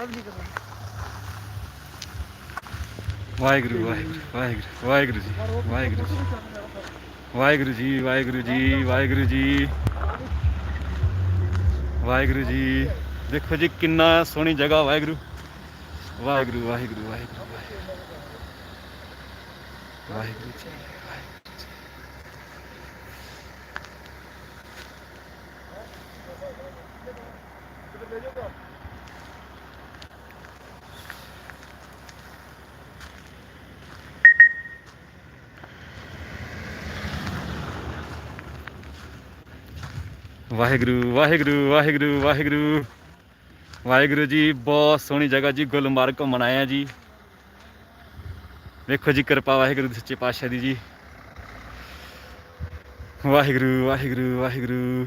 ਪਤਾ ਵੀ ਨਹੀਂ ਕਰਨਾ। ਵਾਹਿਗੁਰੂ ਵਾਹਿਗੁਰੂ ਵਾਹਿਗੁਰੂ ਵਾਹਿਗੁਰੂ ਜੀ ਵਾਹਿਗੁਰੂ ਜੀ। ਵਾਹਿਗੁਰੂ ਜੀ ਵਾਹਿਗੁਰੂ ਜੀ ਵਾਹਿਗੁਰੂ। ਜੀ। ਵਾਹਿਗੁਰੂ ਜੀ। ਦੇਖੋ ਜੀ ਕਿੰਨਾ ਸੋਹਣੀ ਜਗ੍ਹਾ ਵਾਹਿਗੁਰੂ। ਵਾਹਿਗੁਰੂ ਵਾਹਿਗੁਰੂ ਵਾਹਿਗੁਰੂ ਵਾਹਿਗੁਰੂ। ਵਾਹਿਗੁਰੂ ਜੀ ਵਾਹਿਗੁਰੂ ਜੀ। ਵਾਹਿਗੁਰੂ ਵਾਹਿਗੁਰੂ ਵਾਹਿਗੁਰੂ ਵਾਹਿਗੁਰੂ। ਵਾਹਿਗੁਰੂ ਜੀ, ਬਹੁਤ ਸੋਹਣੀ ਜਗ੍ਹਾ ਜੀ, ਗੁਲਮਾਰਗ ਘੁੰਮਣ ਆਇਆ ਜੀ। ਵੇਖੋ ਜੀ ਕਿਰਪਾ ਵਾਹਿਗੁਰੂ ਦੀ ਸੱਚੇ ਪਾਤਸ਼ਾਹ ਦੀ ਜੀ। ਵਾਹਿਗੁਰੂ ਵਾਹਿਗੁਰੂ ਵਾਹਿਗੁਰੂ।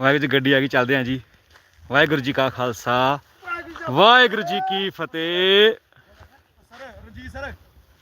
ਵਾਹਿਗੁਰੂ ਜੀ ਗੱਡੀ ਆ ਗਈ, ਚੱਲਦੇ ਆਂ ਜੀ। ਵਾਹਿਗੁਰੂ ਜੀ ਕਾ ਖਾਲਸਾ। ਵਾਹਿਗੁਰੂ ਜੀ ਕੀ ਫਤਿਹ। Sir, Ranjit sir.